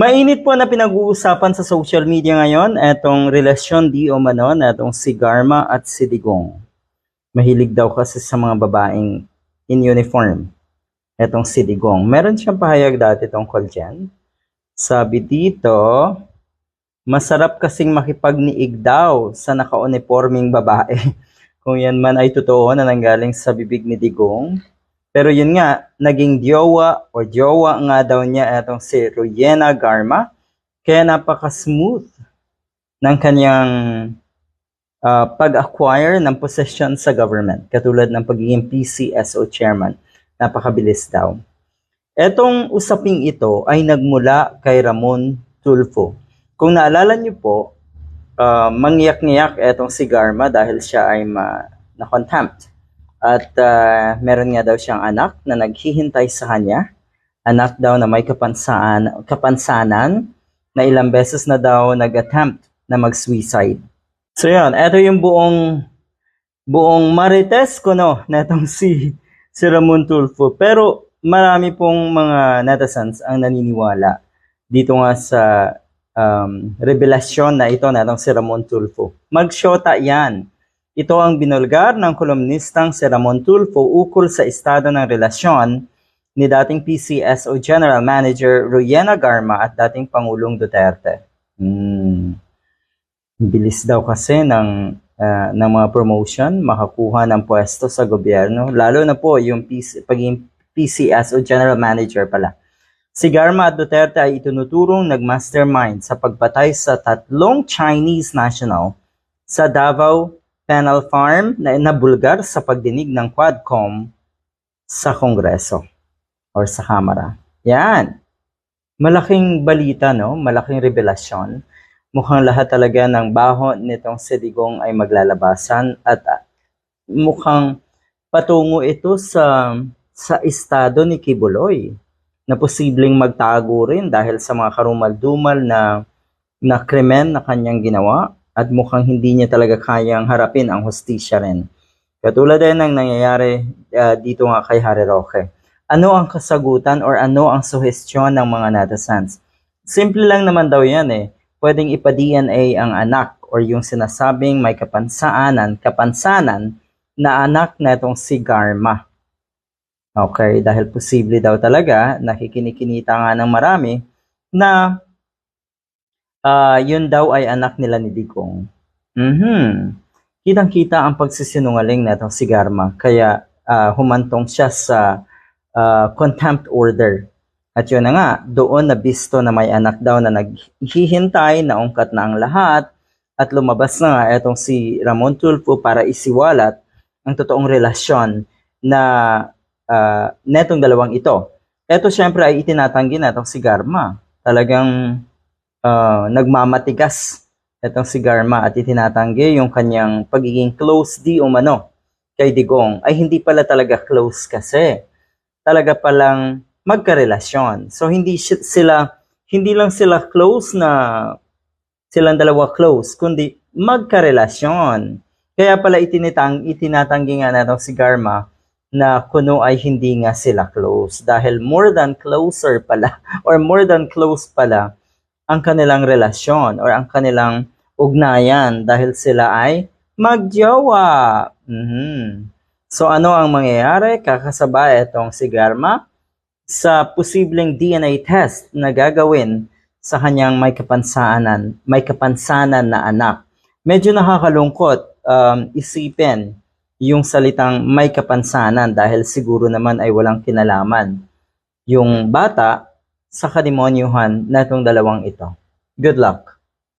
Mainit po na pinag-uusapan sa social media ngayon etong relasyon di o mano na etong si Garma at si Digong. Mahilig daw kasi sa mga babaeng in uniform. Etong si Digong. Meron siyang pahayag dati tungkol dyan. Sabi dito, masarap kasing makipagniig daw sa naka-uniforming babae. Kung yan man ay totoo na nanggaling sa bibig ni Digong, pero yun nga, naging jowa o jowa nga daw niya itong si Ruyena Garma. Kaya napaka-smooth ng kanyang ah, pag-acquire ng possession sa government. Katulad ng pagiging PCSO chairman. Napakabilis daw. Etong usaping ito ay nagmula kay Ramon Tulfo. Kung naalala niyo po, ah, mangyak-ngyak etong si Garma dahil siya ay ma- na-contempt at ah, meron nga daw siyang anak na naghihintay sa kanya. Anak daw na may kapansaan, kapansanan na ilang beses na daw nag-attempt na mag-suicide. So yun, eto yung buong buong marites ko no, netong si, si Ramon Tulfo. Pero marami pong mga netizens ang naniniwala dito nga sa um, revelasyon na ito netong si Ramon Tulfo. Magsyota yan. Ito ang binulgar ng kolumnistang si Ramon Tulfo ukol sa estado ng relasyon ni dating PCSO General Manager Ruyena Garma at dating Pangulong Duterte. Hmm. Bilis daw kasi ng, ah, ng mga promotion, makakuha ng pwesto sa gobyerno, lalo na po yung PC, pagiging PCSO General Manager pala. Si Garma at Duterte ay itunuturong nag-mastermind sa pagpatay sa tatlong Chinese national sa Davao Penal Farm na nabulgar sa pagdinig ng Quadcom sa Kongreso or sa Kamara. Yan. Malaking balita, no? Malaking revelasyon. Mukhang lahat talaga ng baho nitong Sedigong ay maglalabasan at ah, mukhang patungo ito sa sa estado ni Kibuloy na posibleng magtago rin dahil sa mga karumal-dumal na na krimen na kanyang ginawa at mukhang hindi niya talaga kayang harapin ang hostisya rin. Katulad din ng nangyayari ah, dito nga kay Harry Roque. Ano ang kasagutan or ano ang suhestyon ng mga netizens? Simple lang naman daw yan eh. Pwedeng ipa-DNA ang anak or yung sinasabing may kapansanan, kapansanan na anak na itong si Garma. Okay, dahil posible daw talaga, nakikinikinita nga ng marami, na ah yun daw ay anak nila ni Digong. Mhm. Kitang-kita ang pagsisinungaling na itong si Garma, kaya ah, humantong siya sa ah, contempt order. At yun na nga, doon nabisto na may anak daw na naghihintay, naungkat na ang lahat, at lumabas na nga itong si Ramon Tulfo para isiwalat ang totoong relasyon na ah, netong dalawang ito. Ito syempre ay itinatanggi na itong si Garma. Talagang ah, nagmamatigas itong si Garma at itinatanggi yung kanyang pagiging close di umano kay Digong ay hindi pala talaga close kasi. Talaga palang magkarelasyon. So hindi si- sila hindi lang sila close na silang dalawa close, kundi magkarelasyon. Kaya pala itinitang, itinatanggi nga na si Garma na kuno ay hindi nga sila close dahil more than closer pala or more than close pala ang kanilang relasyon or ang kanilang ugnayan dahil sila ay magjowa. Mhm. So ano ang mangyayari? Kakasabay itong si Garma sa posibleng DNA test na gagawin sa kanyang may kapansanan, may kapansanan na anak. Medyo nakakalungkot um, isipin yung salitang may kapansanan dahil siguro naman ay walang kinalaman yung bata sa kademonyuhan na itong dalawang ito. Good luck!